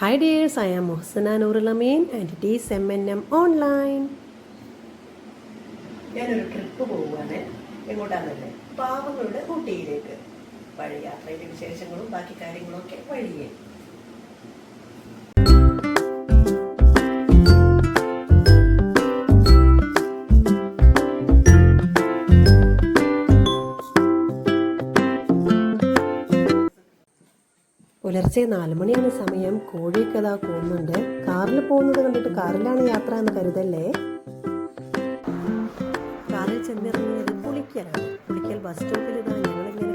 Hi dears, I am Mohsana and it and M N M online ഞാനൊരു trip പോവുകയാണ്. എങ്ങോട്ടാണെന്നല്ലേ പാവങ്ങളുടെ ഊട്ടിയിലേക്ക്. വഴി യാത്രയിലെ വിശേഷങ്ങളും ബാക്കി കാര്യങ്ങളും ഒക്കെ വഴിയേ. പുലർച്ചെ നാല് മണിയാണ് സമയം. കോഴിയൊക്കെ അതാ പോകുന്നുണ്ട്. കാറിൽ പോകുന്നത് കണ്ടിട്ട് കാറിലാണ് യാത്ര എന്ന് കരുതല്ലേ? കാറിൽ ചെന്നിറങ്ങിയത് പുളിക്കലാണ്. പുളിക്കൽ ബസ് സ്റ്റോപ്പിൽ ഇതാ ഞങ്ങളിങ്ങനെ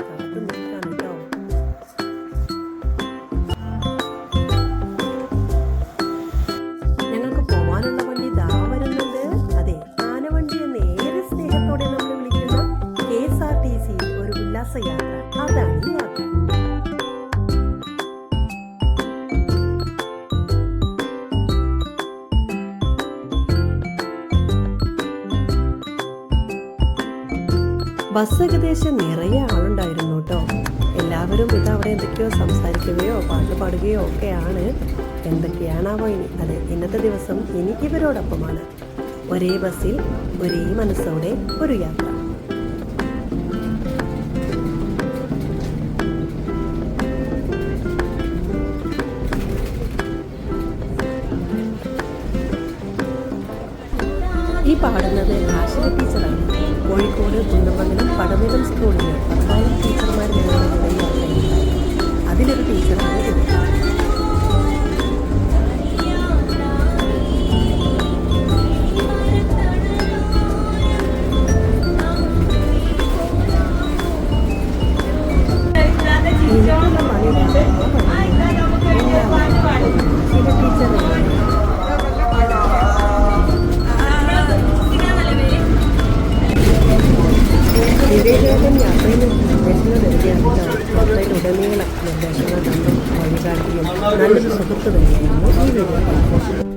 ബസ് ഏകദേശം നിറയെ ആളുണ്ടായിരുന്നു കേട്ടോ. എല്ലാവരും ഇത് അവിടെ എന്തൊക്കെയോ സംസാരിക്കുകയോ പാട്ട് പാടുകയോ ഒക്കെയാണ്. എന്തൊക്കെയാണാവോ ഇനി? അതെ ഇന്നത്തെ ദിവസം ഇനി ഇവരോടൊപ്പമാണ്. ഒരേ ബസ്സിൽ ഒരേ മനസ്സോടെ ഒരു യാത്ര. ഈ പാടുന്നത് ടീച്ചറാണ് കോഴിക്കോട് കുന്നമംഗലം പടമുഖം സ്കൂളിലെ പത്തായിരം ടീച്ചർമാർ അതിലൊരു ടീച്ചറാണ് എനിക്കുള്ള പണി വേണ്ട. നിർദ്ദേശങ്ങൾ വിവേകാനന്ദൻ യാത്രയിൽ യാത്രയിലുടനീളം നിർദ്ദേശങ്ങൾ തന്നും വഴികാട്ടിയും നല്ലൊരു സുഹൃത്ത് തന്നെയായിരുന്നു ഈ വിവേകാനന്ദൻ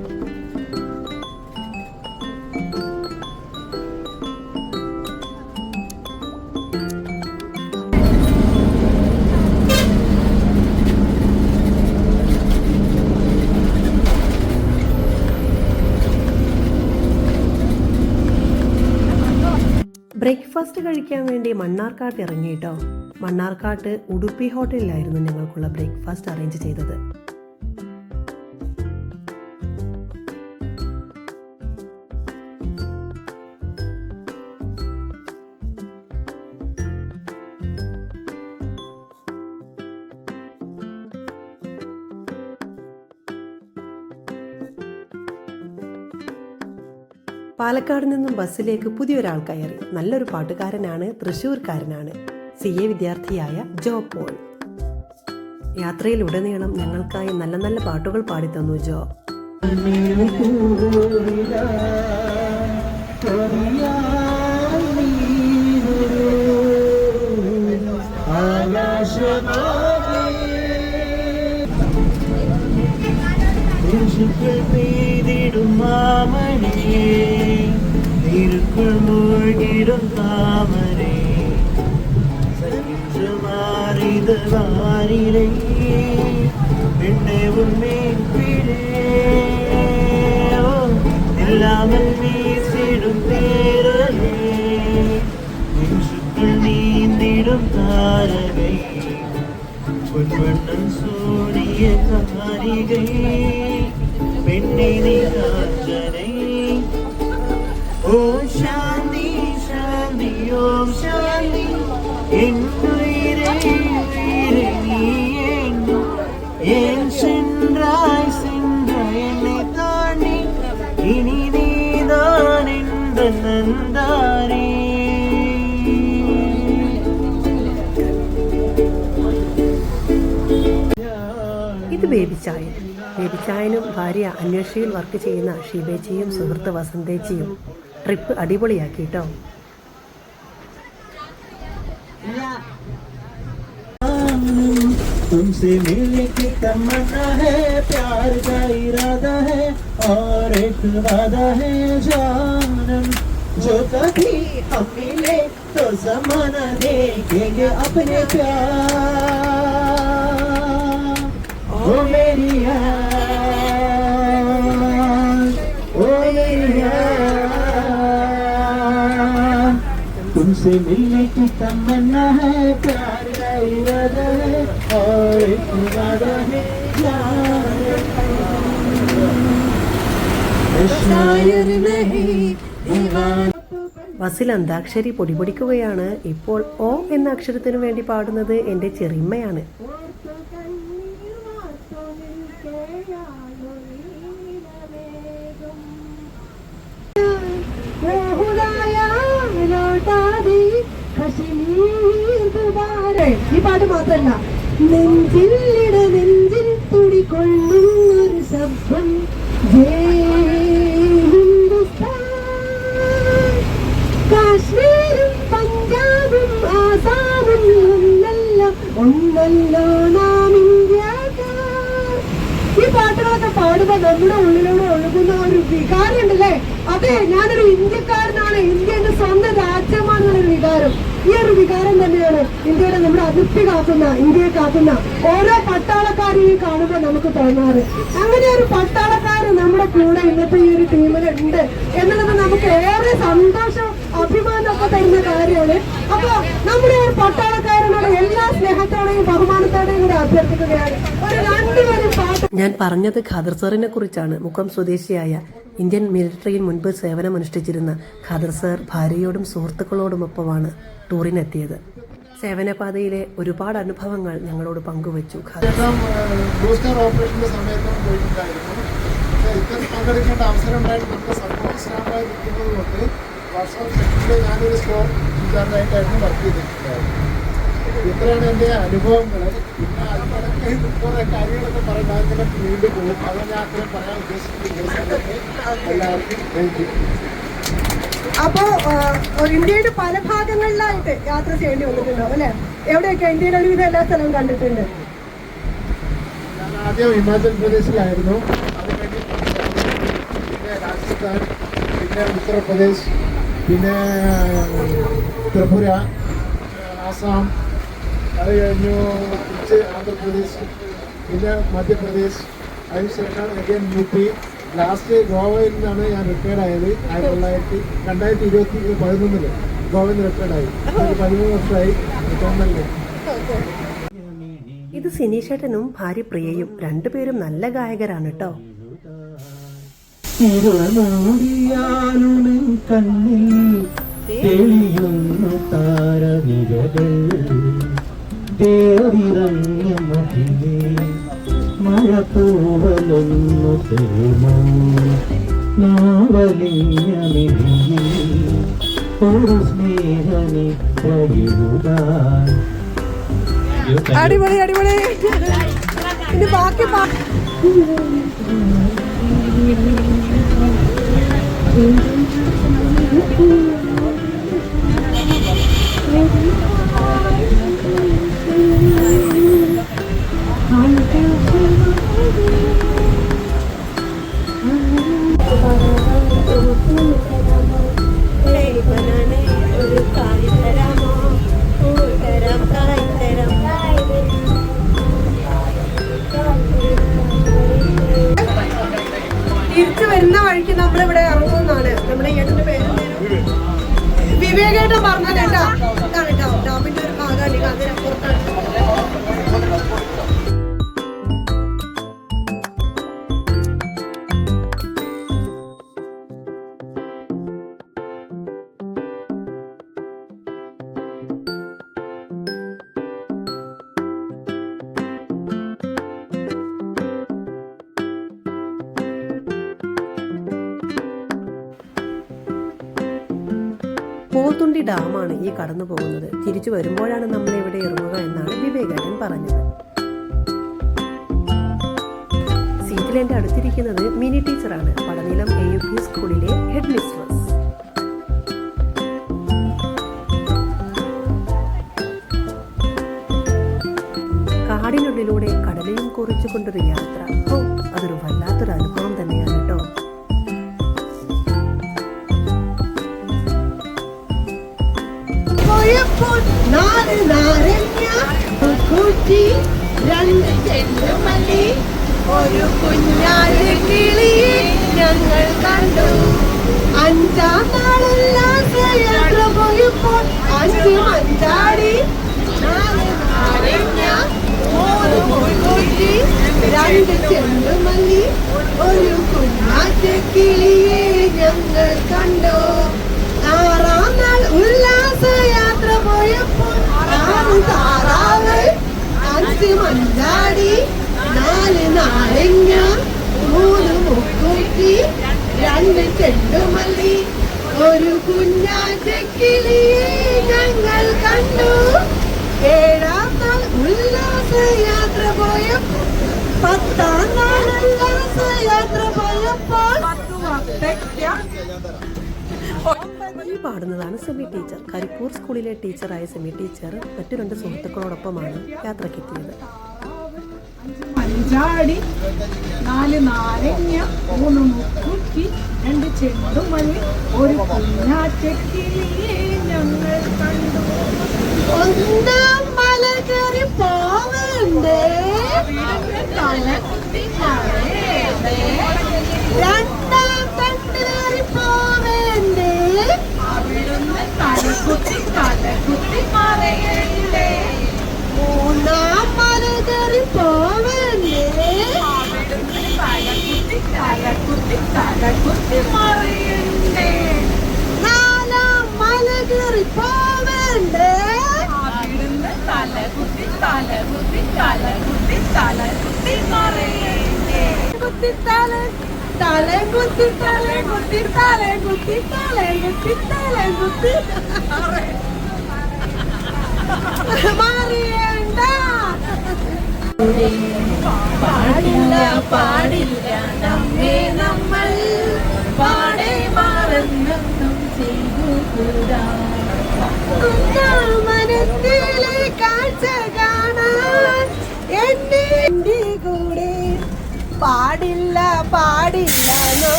ബ്രേക്ക്ഫാസ്റ്റ് കഴിക്കാൻ വേണ്ടി മണ്ണാർക്കാട്ട് ഇറങ്ങി കേട്ടോ. മണ്ണാർക്കാട്ട് ഉടുപ്പി ഹോട്ടലിലായിരുന്നു ഞങ്ങൾക്കുള്ള ബ്രേക്ക്ഫാസ്റ്റ് അറേഞ്ച് ചെയ്തത്. പാലക്കാട് നിന്നും ബസ്സിലേക്ക് പുതിയൊരാൾ കയറി. നല്ലൊരു പാട്ടുകാരനാണ് തൃശൂർക്കാരനാണ് സി എ വിദ്യാർത്ഥിയായ ജോ പോൾ. യാത്രയിലുടനീളം ഞങ്ങൾക്കായി നല്ല നല്ല പാട്ടുകൾ പാടിത്തന്നു ജോ ും. മാമണിയേ. மாமணியே மூழ்கிடும் தாமரை சற்று மாறித வாரிலை பெண்ணே உண்மை இல்லாமல் வீசிடும் பேரலே நெஞ்சுக்குள் நீந்திடும் தாரகை. பொன்வண்ணன் சூடிய காரிகை. பெண்ணை நீ காஞ்சனை ஓ சாந்தி சாந்தி ஓம் சாந்தி என் உயிரை உயிரை நீ எங்கும் ஏன் சென்றாய் சென்றாய் என்னை தாண்டி இனி நீதான் என்ற நந்தாரே ഇത് ബേബിച്ചായൻ ബേബിച്ചായനും ഭാര്യ അന്വേഷയിൽ വർക്ക് ചെയ്യുന്ന ഷീബേച്ചിയും സുഹൃത്ത് വസന്തേച്ചിയും ട്രിപ്പ് അടിപൊളിയാക്കി കേട്ടോ तुमसे मिलने की तमन्ना है प्यार का इरादा है और एक वादा है जानम जो कभी हम मिले तो जमाना देखेंगे अपने प्यार तुझसे मिलने की तमन्ना है प्यार का इरादा है और एक वादा है जान शायर नहीं दीवाना ബസ്സിൽ അന്താക്ഷരി പൊടിപൊടിക്കുകയാണ് ഇപ്പോൾ ഓ എന്ന അക്ഷരത്തിനു വേണ്ടി പാടുന്നത് എൻ്റെ ചെറിയമ്മയാണ് ഈ നെഞ്ചിൽ മാത്രല്ല നെഞ്ചിലിട നെഞ്ചിൽ തുടികൊള്ളുന്നൊരു ശബ്ദം കാശ്മീരും പഞ്ചാബും ആസാമും ഒന്നല്ല ഒന്നല്ലോ നാം ഇന്ത്യക്കാർ ഈ പാട്ടുകളൊക്കെ പാടുമ്പോ നമ്മുടെ ഉള്ളിലൂടെ ഒഴുകുന്ന ഒരു വികാരം ഉണ്ടല്ലേ അതെ ഞാനൊരു ഇന്ത്യക്കാരനാണ്. ഇന്ത്യ എന്റെ സ്വന്തം രാജ്യമാണെന്നുള്ളൊരു വികാരം. ഈ ഒരു വികാരം തന്നെയാണ് ഇന്ത്യയുടെ നമ്മുടെ അതിർത്തി കാക്കുന്ന ഇന്ത്യയെ കാക്കുന്ന ഓരോ പട്ടാളക്കാരെയും കാണുമ്പോൾ നമുക്ക് തോന്നാറ്. അങ്ങനെ ഒരു പട്ടാളക്കാർ നമ്മുടെ കൂടെ ഇന്നത്തെ ഈ ഒരു ടീമിലുണ്ട് എന്നുള്ളത് നമുക്ക് ഏറെ സന്തോഷം അഭിമാനമൊക്കെ തരുന്ന കാര്യമാണ്. അപ്പൊ നമ്മുടെ ഒരു പട്ടാളക്കാരനോട് എല്ലാ സ്നേഹത്തോടെയും ബഹുമാനത്തോടെയും കൂടെ അഭ്യർത്ഥിക്കുകയാണ്. ഒരു രണ്ടുപേരും പാട്ട് ഞാൻ പറഞ്ഞത് ഖാദർ സാറിനെ കുറിച്ചാണ്. മുക്കം സ്വദേശിയായ ഇന്ത്യൻ മിലിറ്ററിയിൽ മുൻപ് സേവനമനുഷ്ഠിച്ചിരുന്ന ഖാദർ സാർ ഭാര്യയോടും സുഹൃത്തുക്കളോടുമൊപ്പമാണ് ടൂറിനെത്തിയത്. സേവനപാതയിലെ ഒരുപാട് അനുഭവങ്ങൾ ഞങ്ങളോട് പങ്കുവച്ചു. സമയത്തും പങ്കെടുക്കേണ്ട അവസരം ഉണ്ടായിട്ട് കൊണ്ട് ഞാനൊരു സ്റ്റോർ ഇൻചാർജായിട്ടായിരുന്നു വർക്ക് ചെയ്തിട്ടുണ്ടായിരുന്നു ഇത്രയാണ് എന്റെ അനുഭവങ്ങൾ. പിന്നെ അതിനിടയ്ക്ക് കുറേ കാര്യങ്ങളൊക്കെ അതിനൊക്കെ വീണ്ടും പോകും. ഞാൻ അത്രയും പറയാൻ ഉദ്ദേശിക്കുന്നത് എല്ലാവർക്കും താങ്ക് യു അപ്പോ ഇന്ത്യയുടെ പല ഭാഗങ്ങളിലായിട്ട് യാത്ര ചെയ്യേണ്ടി വന്നിട്ടുണ്ടാവും അല്ലെ? എവിടെയൊക്കെ ഇന്ത്യയുടെ ഒരുവിധം എല്ലാ സ്ഥലവും കണ്ടിട്ടുണ്ട്? ആദ്യം ഹിമാചൽ പ്രദേശിലായിരുന്നു. പിന്നെ രാജസ്ഥാൻ പിന്നെ ഉത്തർപ്രദേശ് പിന്നെ ത്രിപുര ആസാം അത് കഴിഞ്ഞു ആന്ധ്രാപ്രദേശ് പിന്നെ മധ്യപ്രദേശ് അതിനുശേഷം അഗൈൻ യു പി ലാസ്റ്റ് ഗോവയിൽ നിന്നാണ് ഞാൻ റിട്ടയർഡ് ആയത്. ആയിരത്തി തൊള്ളായിരത്തി രണ്ടായിരത്തി ഇരുപത്തി പതിനൊന്നിൽ ഗോവയിൽ നിന്ന് റിട്ടയർഡ് ആയി. പതിമൂന്ന് വർഷമായി റിട്ടയർമെന്റ് ഇത് സിനീഷേട്ടനും ഭാര്യ പ്രിയയും രണ്ടുപേരും നല്ല ഗായകരാണ് കേട്ടോ. തെളിയുന്നു താരനിരകൾ തേറിറങ്ങിയ മതിലേ മഴ മിഴിയിൽ ഒരു സ്നേഹനെ വഴിയുതാൻ അടിപൊളി അടിപൊളി. ഇനി ബാക്കി തിരിച്ചു വരുന്ന വഴിക്ക് നമ്മളിവിടെ ഇറങ്ങുന്നതാണ്. നമ്മുടെ ഏട്ടന്റെ പേര്? വിവേകേട്ടൻ പറഞ്ഞത് കേട്ടോ കേട്ടോ. ഡാമിന്റെ ഒരു ഭാഗമാണ് അതിനപ്പുറത്താണ്. പോത്തുണ്ടി ഡാമാണ് ഈ കടന്നു പോകുന്നത്. തിരിച്ചു വരുമ്പോഴാണ് നമ്മൾ ഇവിടെ ഇറങ്ങുക എന്നാണ് വിവേകാനന്ദൻ പറഞ്ഞത്. സീറ്റിൽ എന്റെ അടുത്തിരിക്കുന്നത് മിനി ടീച്ചറാണ്. പടനിലം എ യു പി സ്കൂളിലെ ഹെഡ് മിസ്ട്രസ് കാടിനുള്ളിലൂടെ കടലയും കുറിച്ചുകൊണ്ടൊരു യാത്ര. ഓ അതൊരു വല്ലാത്തൊരു അനുഭവം. കുറ്റി രണ്ട് ചെണ്ടുമല്ലി ഒരു കുഞ്ഞാൽ കിളി ഞങ്ങൾ കണ്ടു. അഞ്ചാം നാളെല്ലാം യാത്ര പോയപ്പോൾ അഞ്ച് മഞ്ചാടി മൂന്ന് മുൾകൂറ്റി രണ്ട് ചെണ്ടുമല്ലി ഒരു കുഞ്ഞാറ്റക്കിളിയെ ഞങ്ങൾ കണ്ടു. ആറാം നാൾ ഉല്ലാസയാത്ര പോയപ്പോൾ ആറ് താറാവ് അഞ്ച് മഞ്ചാടി നാല് നാരങ്ങ മൂന്ന് മുക്കൂറ്റി രണ്ട് ചെണ്ടുമല്ലി ഒരു കുഞ്ഞാറ്റക്കിളിയെ ഞങ്ങൾ കണ്ടു. ഏഴാം നാൾ ഉല്ലാസയാത്ര പോയപ്പോൾ പത്താം നാൾ ഉല്ലാസയാത്ര പോയപ്പോൾ ഈ പാടുന്നതാണ് സെമി ടീച്ചർ. കരിപ്പൂർ സ്കൂളിലെ ടീച്ചറായ സെമി ടീച്ചർ മറ്റു രണ്ട് സുഹൃത്തുക്കളോടൊപ്പമാണ് യാത്രക്കെത്തിയത് അഞ്ചാടി നാല് നാരങ്ങ മൂന്ന് മുക്കുറ്റി രണ്ട് ചെണ്ടുമല്ലി ഒരു കുഞ്ഞാറ്റക്കിളിയെ ഞങ്ങൾ കണ്ടു. ഒന്നാം മല കയറി പോവണ്ടേ? രണ്ടാം അവിടുന്ന് തലകുത്തി തലകുത്തി മറയണ്ടേ മൂന്നാം മല കയറി പോവേണ്ടേ അവിടുന്ന് തലകുത്തി തലകുത്തി തലകുത്തി മറയണ്ടേ? നാലാം മല കയറി പോവേണ്ടേ? അവിടുന്ന് തലകുത്തി തലകുത്തി തലകുത്തി തലകുത്തി മറയണ്ടേ? കുത്തി തല തല കുത്തി തല കുത്തി തല കുത്തി തല കുത്തി തല കുത്തി. മാറിയണ്ട. പാടില്ല പാടില്ല നമ്മെ നമ്മൾ പാടെ മാറുന്നൊന്നും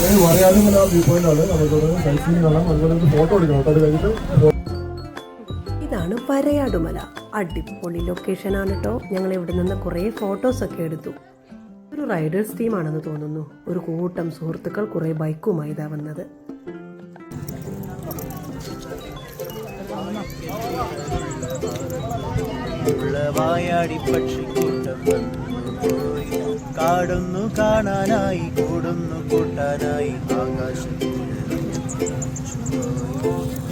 വ്യൂ പോയിന്റാണ് ആണ്. നമുക്കിവിടെ സൈറ്റ് സീൻ കാണാം. അതുപോലെ ഫോട്ടോ എടുക്കണം കേട്ടോ. അത് കഴിഞ്ഞിട്ട് ഇതാണ് വരയാടുമല. അടിപൊളി ലൊക്കേഷനാണ് കേട്ടോ. ഞങ്ങൾ ഇവിടെ നിന്ന് കുറേ ഫോട്ടോസൊക്കെ എടുത്തു. ഒരു റൈഡേഴ്സ് ടീമാണെന്ന് തോന്നുന്നു. ഒരു കൂട്ടം സുഹൃത്തുക്കൾ കുറേ ബൈക്കുമായി ഇതാ വന്നത്. വായാടി പക്ഷിക്കൂട്ടം വന്നു പോയി. കാടൊന്നു കാണാനായി കൂടുന്നു കൂട്ടാനായി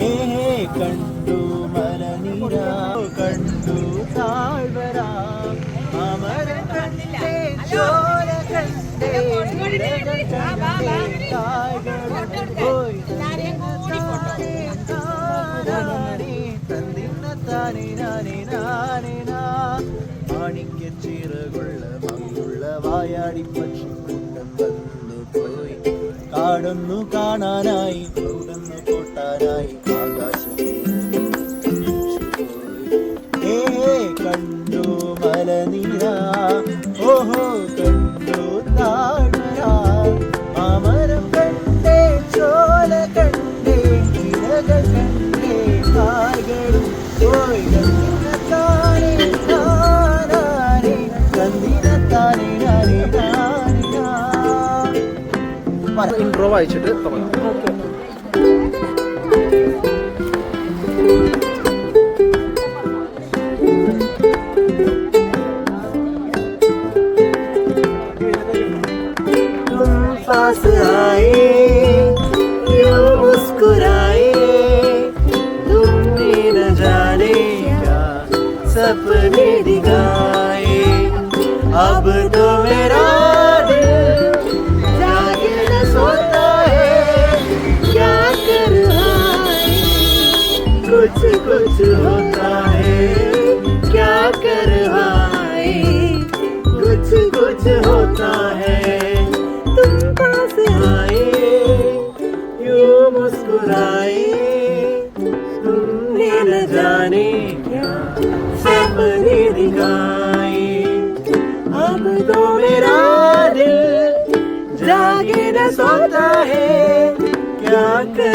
ഹേ കണ്ടു മലനീര കണ്ടു താഴ്വര. അമര കണ്ടേ ചോര കണ്ടേ താനേ നാനേ നാനേ നാ. മാണിക്യച്ചിറകുള്ള മങ്ങിയുള്ള വായാടി പക്ഷിക്കൂട്ടം വന്നു പോയി കാടൊന്നു കാണാനായി കൂടുന്നു കൂട്ടാനായി ആകാശം കണ്ടു മലനിര ഓഹോ വായിച്ചിട്ട് തുടങ്ങാം तुम पास आए यूं मुस्कुराए तुमने न जाने क्या सपने दिखाए अब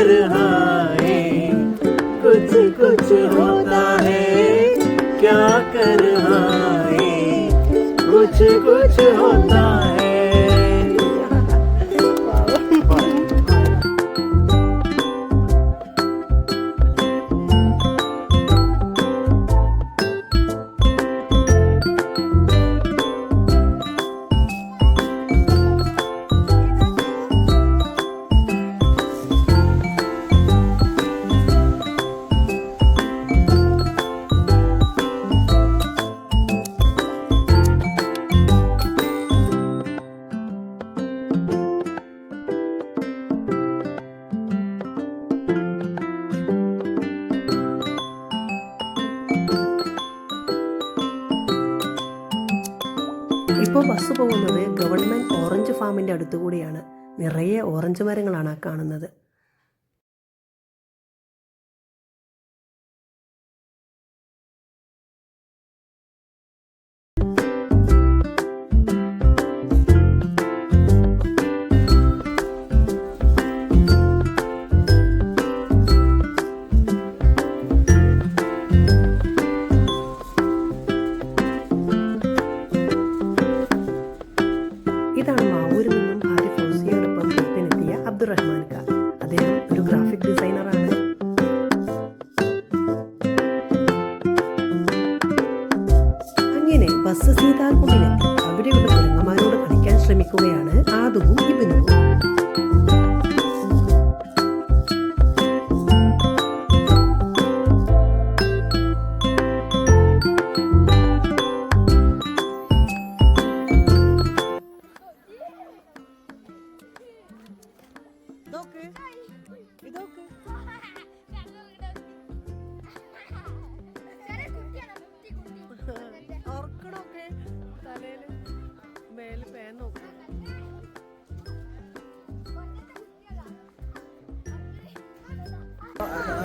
रहा कुछ कुछ होता है क्या कर रहा है? कुछ कुछ होता है। പോകുന്നത് ഗവൺമെന്റ് ഓറഞ്ച് ഫാമിന്റെ അടുത്തുകൂടിയാണ്. നിറയെ ഓറഞ്ച് മരങ്ങളാണ് കാണുന്നത്.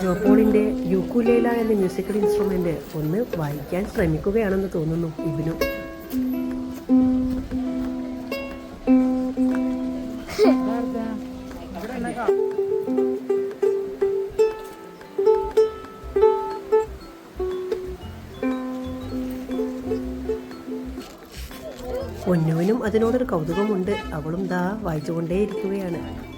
ജോപോളിന്റെ യുക്കുലേല എന്ന മ്യൂസിക്കൽ ഇൻസ്ട്രുമെന്റ് ഒന്ന് വായിക്കാൻ ശ്രമിക്കുകയാണെന്ന് തോന്നുന്നു ഇബിനു പൊന്നുവിനും അതിനോടൊരു കൗതുകമുണ്ട്. അവളും ദാ വായിച്ചുകൊണ്ടേയിരിക്കുകയാണ്.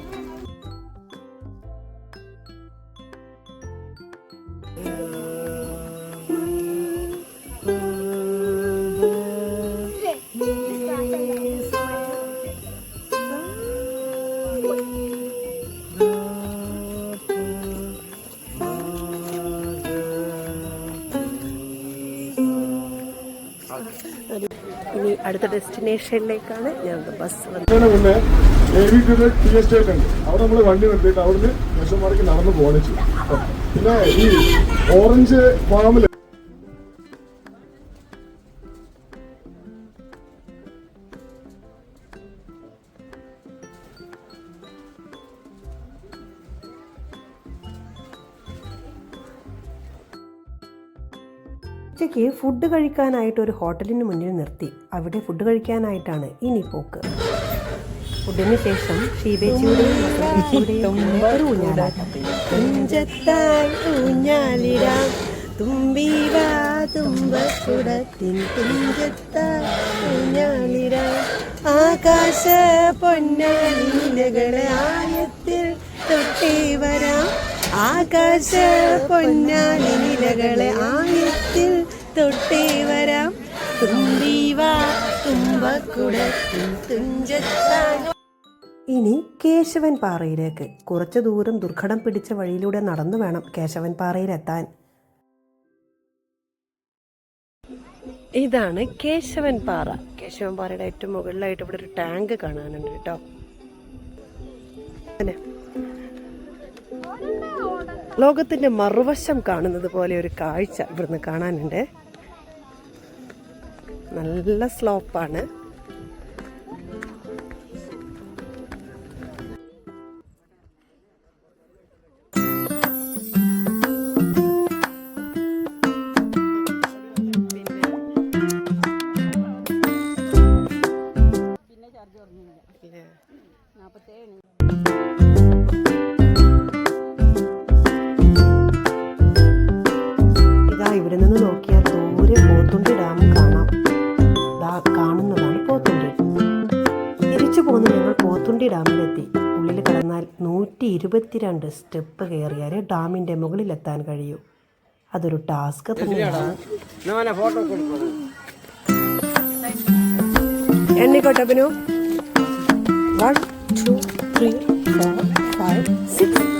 ഇനി അടുത്ത ഡെസ്റ്റിനേഷനിലേക്കാണ് ഞാൻ ബസ് മുന്നേ ഉണ്ട് അവിടെ നമ്മൾ വണ്ടി നിർത്തിയിട്ട് അവിടുന്ന് യശോമാർക്ക് നടന്നു പോകണിച്ചു പിന്നെ ഈ ഓറഞ്ച് ഫാമിൽ ഫുഡ് കഴിക്കാനായിട്ട് ഒരു ഹോട്ടലിന് മുന്നിൽ നിർത്തി. അവിടെ ഫുഡ് കഴിക്കാനായിട്ടാണ് ഇനി പോക്ക് ഫുഡിന് ശേഷം ആകാശ പൊന്നാലിലകളെ ആയത്തിൽ തൊട്ടേ വരാം. ആകാശ പൊന്നാലിലകളെ ആയത്തിൽ തൊട്ടേ വരാം. തുമ്പീവാ ഇനി കേശവൻ പാറയിലേക്ക്. കുറച്ചു ദൂരം ദുർഘടം പിടിച്ച വഴിയിലൂടെ നടന്നു വേണം കേശവൻ പാറയിലെത്താൻ. ഇതാണ് കേശവൻ പാറ. കേശവൻ പാറയുടെ ഏറ്റവും മുകളിലായിട്ട് ഇവിടെ ഒരു ടാങ്ക് കാണാനുണ്ട് കേട്ടോ. ലോകത്തിന്റെ മറുവശം കാണുന്നത് പോലെ ഒരു കാഴ്ച ഇവിടുന്ന് കാണാനുണ്ട്. നല്ല സ്ലോപ്പാണ്. ഇതാ ഇവിടെ നിന്ന് നോക്കിയാൽ ദൂരെ പോത്തുണ്ടി ഡാം കാണാം. പോത്തുണ്ടി ഡാമിലെത്തി. ഉള്ളിൽ കടന്നാൽ നൂറ്റി ഇരുപത്തിരണ്ട് സ്റ്റെപ്പ് കയറിയാൽ ഡാമിന്റെ മുകളിലെത്താൻ കഴിയൂ. അതൊരു ടാസ്ക് തന്നെയാണ്. എണ്ണിക്കോട്ടെ Binu. One two three four five six.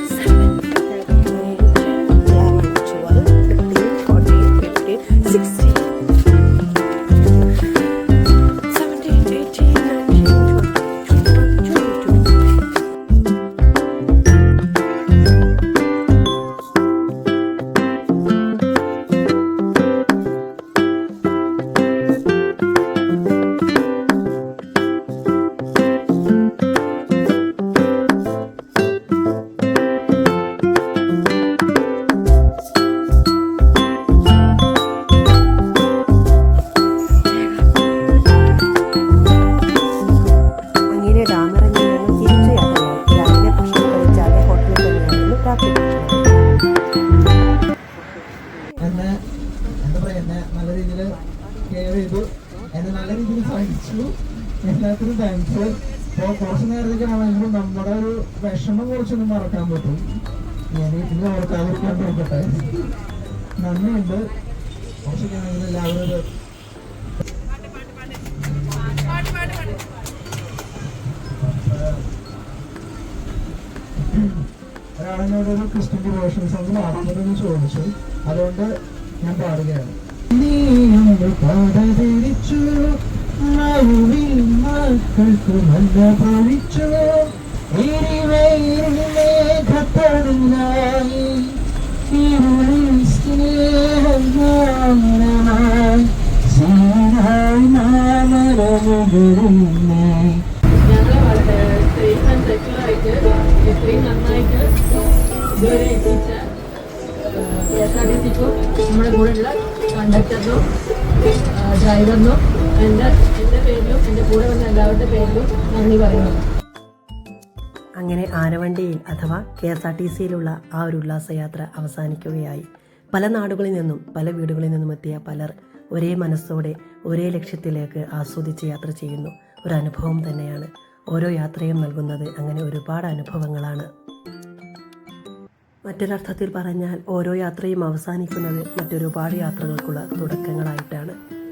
മറക്കാൻ അവർക്ക് നോക്കട്ടെ നന്ദിയുണ്ട് കുറച്ചൊക്കെയാണെങ്കിലും എല്ലാവരും ഒരു ഒരാളെന്നോട് ഒരു ക്രിസ്ത്യൻ ഡിവോഷൻ സോങ് പാടുന്നതെന്ന് ചോദിച്ചു അതുകൊണ്ട് ഞാൻ പാടുകയാണ് പാടതിരിച്ചു മക്കൾക്ക് നല്ല പൊഴിച്ചു ഇരുവയിൽ മേഘത്തടങ്ങായി ഇരുളിൽ സ്നേഹമായി ഡ്രൈവറിനും എന്റെ എന്റെ പേരിലും എന്റെ കൂടെ വന്ന എല്ലാവരുടെ പേരിലും നന്ദി പറയുന്നു അങ്ങനെ ആനവണ്ടിയിൽ അഥവാ കെ എസ് ആർ ടി സിയിലുള്ള ആ ഒരു ഉല്ലാസയാത്ര അവസാനിക്കുകയായി. പല നാടുകളിൽ നിന്നും പല വീടുകളിൽ നിന്നും എത്തിയ പലർ ഒരേ മനസ്സോടെ ഒരേ ലക്ഷ്യത്തിലേക്ക് ആസ്വദിച്ച് യാത്ര ചെയ്യുന്നു. ഒരു അനുഭവം തന്നെയാണ്. ഓരോ യാത്രയും നൽകുന്നത് അങ്ങനെ ഒരുപാട് അനുഭവങ്ങളാണ്. മറ്റൊരർത്ഥത്തിൽ പറഞ്ഞാൽ ഓരോ യാത്രയും അവസാനിക്കുന്നത് മറ്റൊരുപാട് യാത്രകൾക്കുള്ള തുടക്കങ്ങളായിട്ടാണ്.